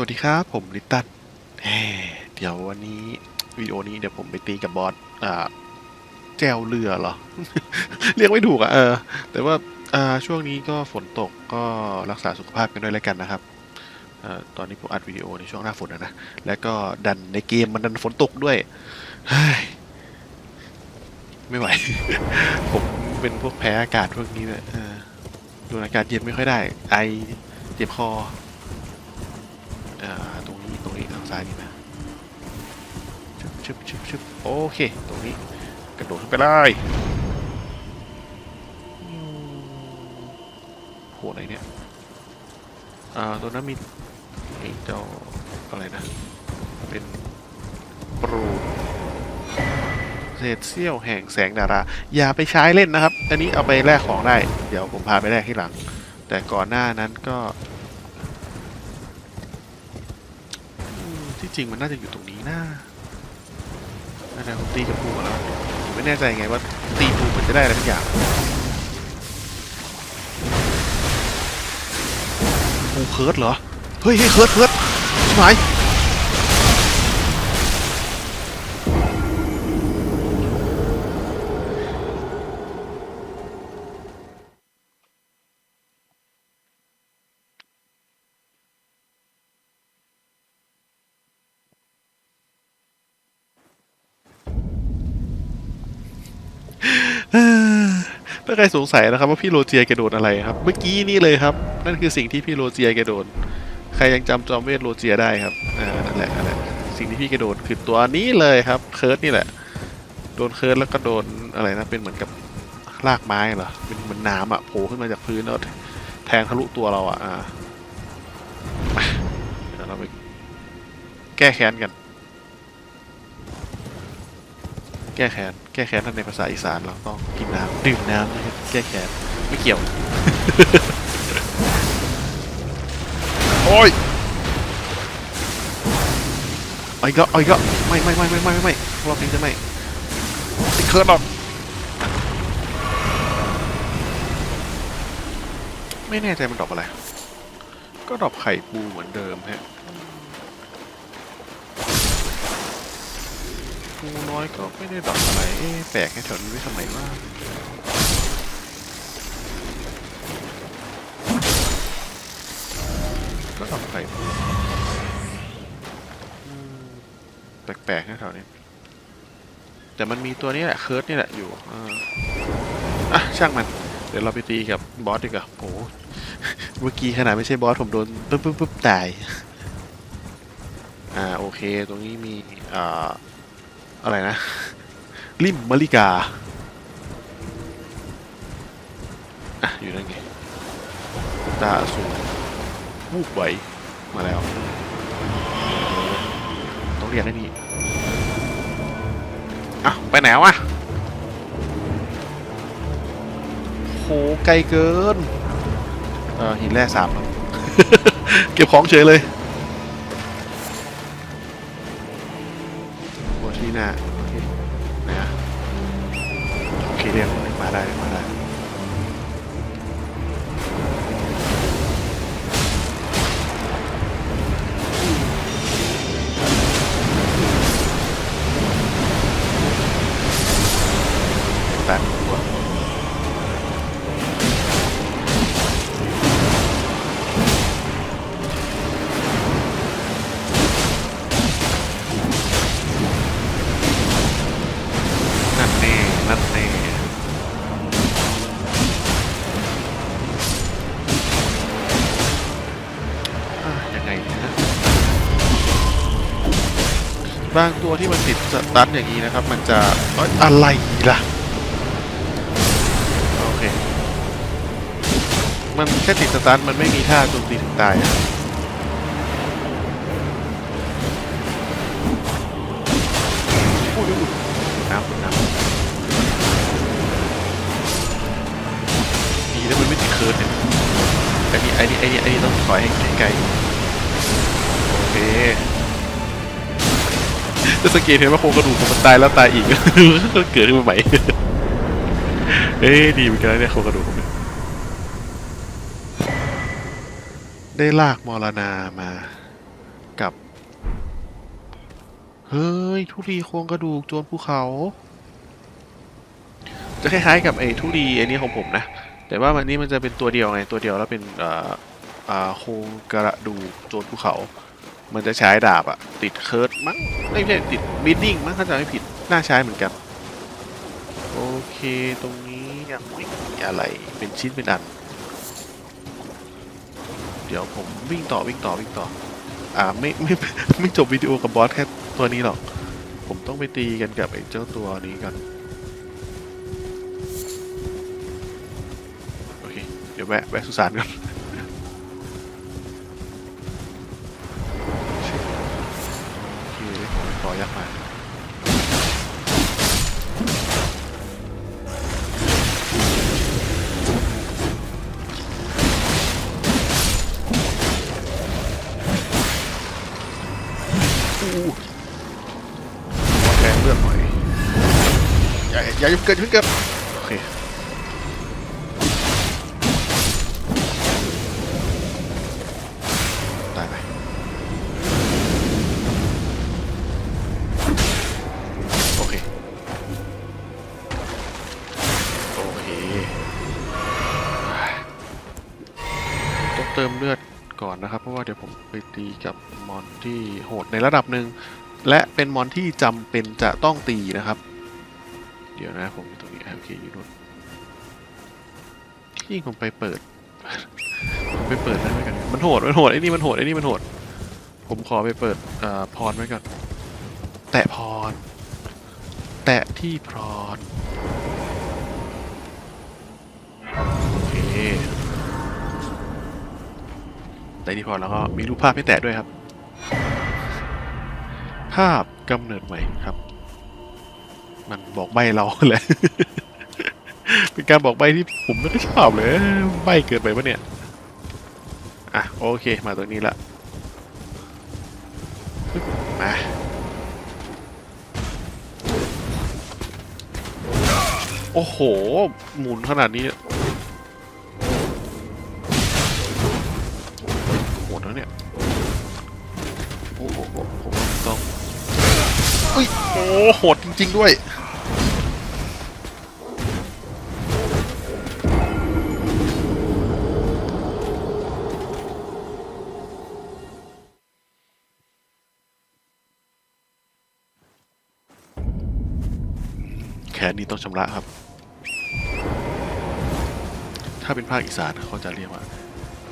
วัสดีครับ ผมลิตตันเดี๋ยววันนี้วิดีโอนี้เดี๋ยวผมไปตีกับบอสอ่าแจวเรือเหรอ เรียกไม่ถูกอะเออ แต่ว่าอ่าช่วงนี้ก็ฝนตกก็รักษาสุขภาพกันด้วยแล้วกันนะครับเอ่อตอนนี้ผมอัดวิดีโอในช่วงหน้าฝนนะนะ แล้วก็ดันในเกมมันดันฝนตกด้วยเฮ้ยไม่ไหว ผมเป็นพวกแพ้อากาศพวกนี้เนี่ยเออโดนอากาศเย็นไม่ค่อยได้ ไอเจ็บคอ ซ้ายนี่นะชึบชึบชึบชึบโอเค ตรงนี้ กระโดดขึ้นไปเลยอืมโหอะไรเนี่ย อ่า ตัวนั้นมีไอ้เจ้าอะไรนะ เป็นปรูเศษเสี้ยวแห่งแสงดารา อย่าไปใช้เล่นนะครับ อันนี้เอาไปแลกของได้ เดี๋ยวผมพาไปแลกที่หลัง แต่ก่อนหน้านั้นก็ อืม ที่จริงมันน่าจะอยู่ตรงนี้นะน่าจะผมตีจะปูมาแล้วผมไม่แน่ใจไงว่าตีปูมันจะได้อะไรทุกอย่างปูเคิร์ดเหรอ เฮ้ยเฮ้ยเคิร์ดเคิร์ดใช่ไหมอ้อ ถ้าใครสงสัยนะครับว่าพี่โรเจียแกโดนอะไรครับ เมื่อกี้นี่เลยครับ นั่นคือสิ่งที่พี่โรเจียแกโดน ใครยังจำจอมเวทโรเจียได้ครับอ่านั่นแหละนั่นแหละสิ่งที่พี่แกโดนคือตัวนี้เลยครับเคิร์ดนี่แหละ โดนเคิร์ดแล้วก็โดนอะไรนะเป็นเหมือนกับรากไม้เหรอเป็นเหมือนน้ำอะโผล่ขึ้นมาจากพื้นแล้วแทงทะลุตัวเราอะอ่าเดี๋ยวเราไปแก้แค้นกัน แก้แค้น ก้แค้นท่านในภาษาอีสานเราต้องกินน้ำดื่มน้ำนะครับแก้แค้นไม่เกี่ยว โอ้ยไอ้ก็ไอ้ก็ไม่ไม่ไม่ไม่ไม่ไม่รอบนี้จะไม่ไม่เคิร์ดหรอกไม่แน่ใจมันดรอปอะไร ก็ดรอปไข่ปูเหมือนเดิมฮะ ปูน้อยก็ไม่ได้ดรอปอะไรเอ๊ะแปลกแค่แถวนี้ไว้ทำไมว่าก็ดรอปไข่ปูแปลกๆนะแถวนี้ แต่มันมีตัวนี้แหละเคิร์ดนี่แหละอยู่อะช่างมัน เดี๋ยวเราไปตีกับบอสดีกว่าโอ้โหเมื่อกี้ขนาดไม่ใช่บอสผมโดนปุ๊บปุ๊บปุ๊บตาย อ่าโอเค ตรงนี้มีอ่า อะไรนะ ริมมะลิกา อะ อยู่นั่นไงตาสูงวูบไหวมาแล้ว ต้องเรียนได้นี่อะ ไปไหนวะโหไกลเกิน เออหินแร่สามครับ เก็บของเฉยเลย ที่หน้าโอเคนะโอเคเรียกมาได้มา ไงนะ บางตัวที่มันติดสตันอย่างนี้นะครับ มันจะอะไรล่ะ โอเค มันแค่ติดสตันมันไม่มีท่าโจมตีถึงตายอะอุ้ยอุ้ยอุ้ยน้ำน้ำดีแล้วมันไม่ติดเคิร์ดเนี่ยไอ้นี่ไอ้นี่ไอ้นี่ไอ้นี่ต้องถอยให้ไกลๆ จะสังเกตเห็นว่าโครงกระดูกของมันตายแล้วตายอีก เกิดขึ้นมาใหม่ เอ้ดีเหมือนกันนะเนี่ยโครงกระดูกผมเนี่ยได้ลากมรณามากับ เฮ้ย ทุลีโครงกระดูกโจรภูเขา จะคล้ายๆกับไอ้ทุลีไอ้นี้ของผมนะ แต่ว่ามันนี้มันจะเป็นตัวเดียวไง ตัวเดียวแล้วเป็นอ่าอ่าโครงกระดูกโจรภูเขา มันจะใช้ดาบอะติดเคิร์ดมั้งไม่ใช่ติดบิดดิ้งมั้งถ้าจำไม่ผิด น่าใช้เหมือนกัน โอเคตรงนี้ยังไม่มีอะไรเป็นชิ้นเป็นอัน เดี๋ยวผมวิ่งต่อวิ่งต่อวิ่งต่อ อ่าไม่ไม่ไม่จบวิดีโอกับบอสแค่ตัวนี้หรอก ผมต้องไปตีกันกับไอ้เจ้าตัวนี้กันโอเค เดี๋ยวแวะแวะสุสานก่อน ยักมาอู้แทงเลือดหน่อยอย่าอย่าเกิดขึ้นเกิด เติมเลือดก่อนนะครับ เพราะว่าเดี๋ยวผมไปตีกับมอนที่โหดในระดับหนึ่งและเป็นมอนที่จำเป็นจะต้องตีนะครับ เดี๋ยวนะผมตรงนี้โอเคอยู่นู่นที่ผมไปเปิดผมไปเปิดนั่นไว้กันมันโหดมันโหดไอ้นี่มันโหดไอ้นี่มันโหด ผมขอไปเปิดอ่อพรไว้ก่อนแตะพรแตะที่พร แต่ที่พอแล้วก็มีรูปภาพให้แตะด้วยครับ ภาพกำเนิดใหม่ครับ มันบอกใบเราแหละเป็นการบอกใบที่ผมไม่ได้ชอบเลยใบเกินไปปะเนี่ยอะโอเคมาตรงนี้ละมาโอ้โห หมุนขนาดนี้ อุ้ยโอ้โหดจริง ๆ ด้วยแค้นนี้ต้องชำระครับ ถ้าเป็นภาคอีสานเขาจะเรียกว่า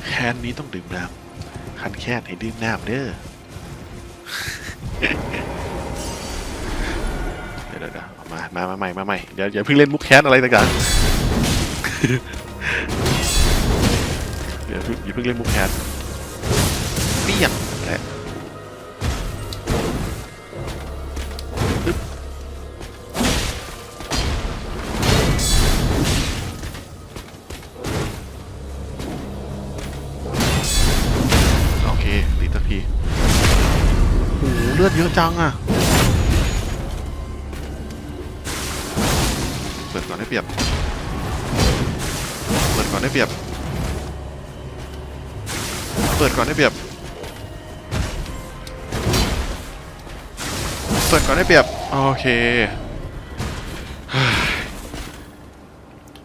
แค้นนี้ต้องดื่มน้ำคันแค้นให้ดื่มน้ำเด้อ ดี๋ยวมา มา มาใหม่ มาใหม่เดี๋ยวอย่าเพิ่งเล่นมุกแค้นอะไรต่างๆเดี๋ยวอย่าเพิ่งเล่นมุกแค้นเปี้ยงแหละโอเคตีตะทีโอ้โหเลือดเยอะจังอะ ปิดก่อนได้เปรียบ เปิดก่อนได้เปรียบ เปิดก่อนได้เปรียบ เปิดก่อนได้เปรียบ โอเค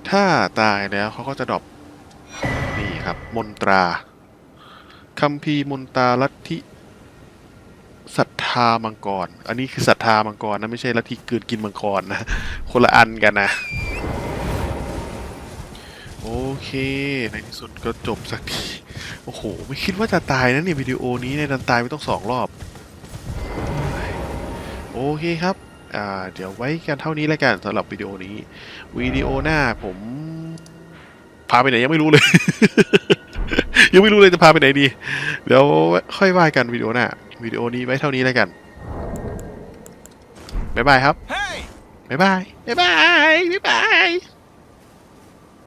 ถ้าตายแล้วเขาก็จะดรอปนี่ครับ มนตราคัมภีร์มนตราลัทธิ ธามังกร อันนี้คือศรัทธามังกรนะ ไม่ใช่ลัทธิกลืนกินมังกรนะ คนละอันกันนะ โอเค ในที่สุดก็จบสักที โอ้โห ไม่คิดว่าจะตายนะเนี่ยวิดีโอนี้เนี่ยดันตายไปต้องสองรอบ โอเคครับ อ่า เดี๋ยวไว้กันเท่านี้แล้วกันสำหรับวิดีโอนี้ วิดีโอหน้าผมพาไปไหนยังไม่รู้เลย ยังไม่รู้เลยจะพาไปไหนดี เดี๋ยวค่อยว่ากันวิดีโอหน้า วิดีโอนี้ไว้เท่านี้แล้วกันบ๊ายบายครับ Hey! บ๊ายบายบ๊ายบายบ๊ายบาย